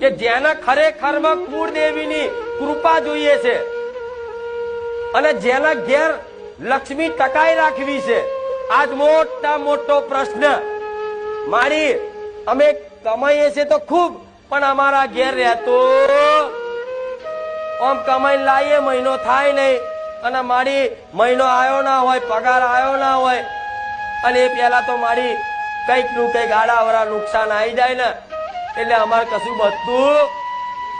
કે જેને ખરેખરમાં કુળદેવીની કૃપા જોઈએ છે અને જેના ઘેર લક્ષ્મી ટકાઈ રાખવી છે. આજ મોટા મોટો પ્રશ્ન. મારી, અમે કમાઈએ છે તો ખૂબ, પણ અમારા ઘેર રહેતો આમ કમાઈ લાવીએ મહિનો થાય નહીં. અને મારી, મહિનો આવ્યો ના હોય, પગાર આવ્યો ના હોય. અને એ પહેલા તો મારી કંઈકનું કંઈક આડાવરા નુકસાન આવી જાય ને એટલે અમારે કશું બધું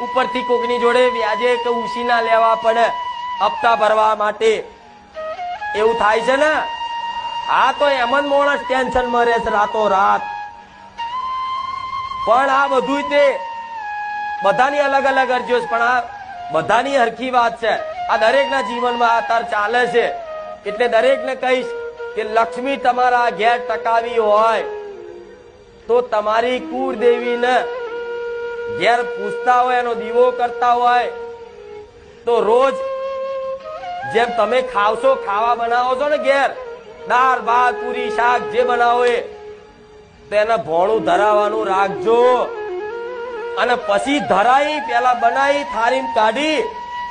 ઉપરથી કોકની જોડે વ્યાજે કે ઉછીના લેવા પડે, હપ્તા ભરવા માટે. એવું થાય છે ને? આ તો એમ જ માણસ ટેન્શનમાં રહે છે રાતો રાત પણ આ બધું તે બધાની અલગ અલગ અરજીઓ પણ આ બધાની હરખી વાત છે. આ દરેકના જીવનમાં આ ચાલે છે. એટલે દરેકને કહીશ કે લક્ષ્મી તમારા ઘેર ટકાવી હોય. તો તમારી કુળદેવીને ઘેર પૂછતા હોય, એનો દીવો કરતા હોય, તો રોજ જેમ તમે ખાવશો, ખાવા બનાવો છો ને ઘેર, દાળ, ભાત, પૂરી, શાક જે બનાવો એ, તો એને ભોણું ધરાવવાનું રાખજો. અને પછી ધરાઈ, પેલા બનાવી થારી કાઢી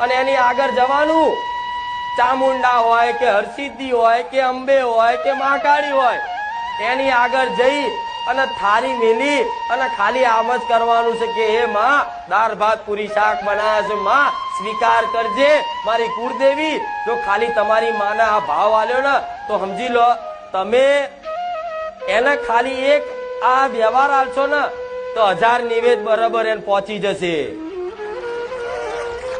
અને એની આગળ જવાનું. ચામુંડા હોય કે હરસિદ્ધિ હોય કે અંબે હોય કે મહાકાળી હોય, એની આગળ જઈ અને થાળી મેલી અને ખાલી આમ જ કરવાનું છે કે, હે માં, દાળ ભાત પૂરી શાક બનાવ્યા છે, માં, સ્વીકાર કરજે, મારી કુળદેવી. જો ખાલી તમારી માને આ ભાવ આલ્યો ને, તો સમજી લો, તમે એને ખાલી એક આ વ્યવહાર આલશો ને, તો હજાર નિવેદ બરાબર એને પહોંચી જશે.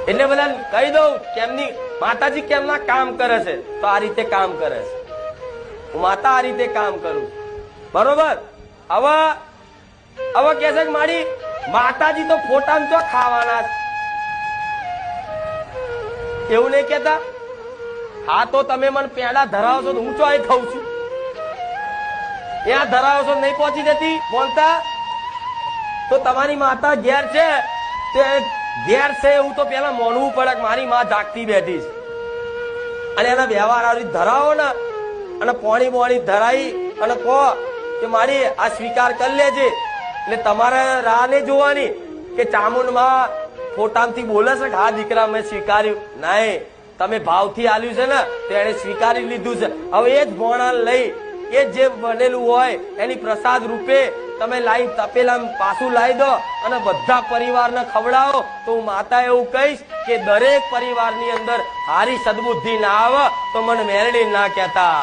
એટલે બધા કહી દઉં, કેમની માતાજી કેમના કામ કરે છે? તો આ રીતે કામ કરે છે. હું માતા આ રીતે કામ કરું બરોબર? હવે હવે કે છે મારી માતાજી તો ફોટા તો ખાવાના એવું નહીં કેતા હા, તો તમે મને પેડા ધરાવશો છો હું ચોય ખાઉં છું? ત્યાં ધરાવશો છો નહીં પહોંચી જતી? બોલતા? તો તમારી માતા ઘેર છે? તે ઘેર છે એવું તો પેલા મોડવું પડે કે મારી માં જાગતી બેઠી છે. અને એના વ્યવહાર આવી ધરાવો ને, અને પોણી બોણી ધરાઈ અને કહો કે મારી આ સ્વીકાર કરી લેજે. એટલે તમારે રાહ નહીં જોવાની કે ચામુંડમાં ફોટામથી બોલે છે કે હા દીકરા મેં સ્વીકાર્યું? નહીં. તમે ભાવથી આલ્યું છે ને તેણે સ્વીકારી લીધું છે. હવે એ જ ભોણા લઈ, એ જે બનેલું હોય, એની પ્રસાદ રૂપે તમે લાઈ તપેલા પાછું લાવી દો અને બધા પરિવારને ખવડાવો. તો હું માતા એવું કહીશ કે દરેક પરિવારની અંદર હારી સદબુદ્ધિ ના આવે, તો મને મેરડી ના કહેતા.